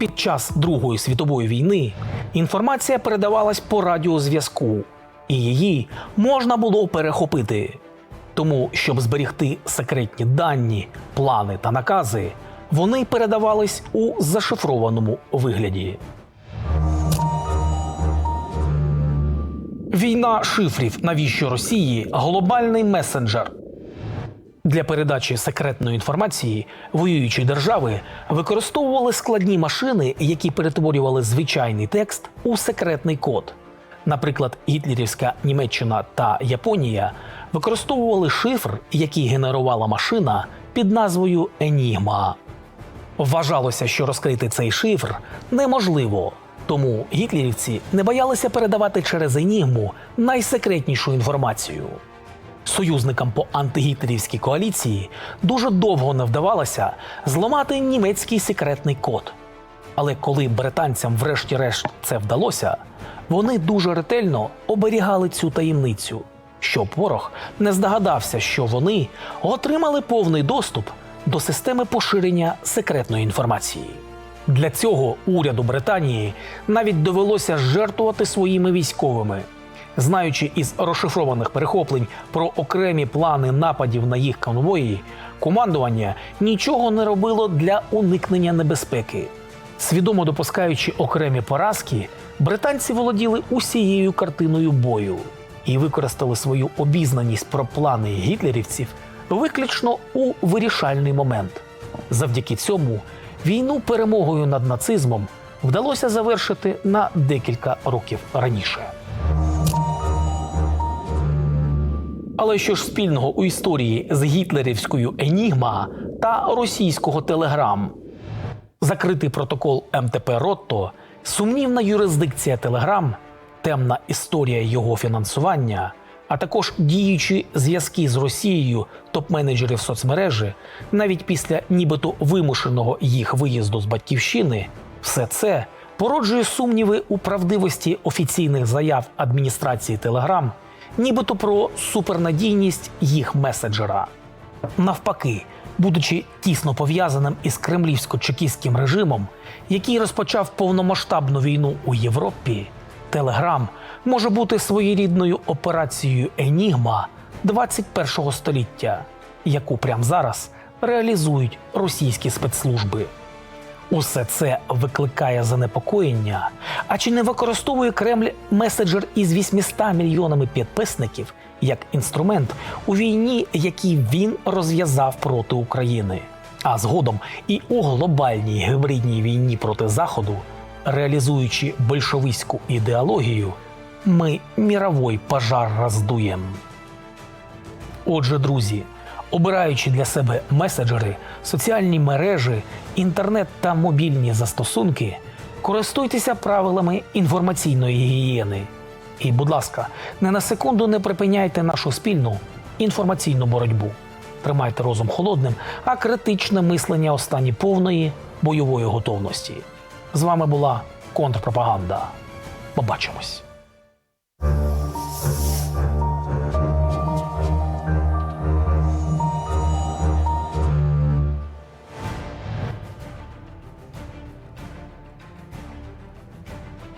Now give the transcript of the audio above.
Під час Другої світової війни інформація передавалась по радіозв'язку, і її можна було перехопити. Тому, щоб зберігти секретні дані, плани та накази, вони передавались у зашифрованому вигляді. Війна шифрів навіщо Росії глобальний месенджер. Для передачі секретної інформації воюючі держави використовували складні машини, які перетворювали звичайний текст у секретний код. Наприклад, гітлерівська Німеччина та Японія використовували шифр, який генерувала машина під назвою Енігма. Вважалося, що розкрити цей шифр неможливо, тому гітлерівці не боялися передавати через Енігму найсекретнішу інформацію. Союзникам по антигітлерівській коаліції дуже довго не вдавалося зламати німецький секретний код. Але коли британцям врешті-решт це вдалося, вони дуже ретельно оберігали цю таємницю, щоб ворог не здогадався, що вони отримали повний доступ до системи поширення секретної інформації. Для цього уряду Британії навіть довелося жертвувати своїми військовими. Знаючи із розшифрованих перехоплень про окремі плани нападів на їх конвої, командування нічого не робило для уникнення небезпеки. Свідомо допускаючи окремі поразки, британці володіли усією картиною бою і використали свою обізнаність про плани гітлерівців виключно у вирішальний момент. Завдяки цьому війну перемогою над нацизмом вдалося завершити на декілька років раніше. Але що ж спільного у історії з гітлерівською Енігма та російського Телеграм? Закритий протокол МТП Ротто, сумнівна юрисдикція Телеграм, темна історія його фінансування, а також діючі зв'язки з Росією топ-менеджерів соцмережі, навіть після нібито вимушеного їх виїзду з батьківщини, все це породжує сумніви у правдивості офіційних заяв адміністрації Телеграм, нібито про супернадійність їх меседжера. Навпаки, будучи тісно пов'язаним із кремлівсько-чекістським режимом, який розпочав повномасштабну війну у Європі, Телеграм може бути своєрідною операцією Енігма 21-го століття, яку прямо зараз реалізують російські спецслужби. Усе це викликає занепокоєння. А чи не використовує Кремль меседжер із 800 мільйонами підписників як інструмент у війні, який він розв'язав проти України? А згодом і у глобальній гібридній війні проти Заходу, реалізуючи большевистську ідеологію, ми міровий пожар роздуємо. Отже, друзі, обираючи для себе меседжери, соціальні мережі, інтернет та мобільні застосунки, користуйтеся правилами інформаційної гігієни. І, будь ласка, не на секунду не припиняйте нашу спільну інформаційну боротьбу. Тримайте розум холодним, а критичне мислення у стані повної бойової готовності. З вами була контрпропаганда. Побачимось.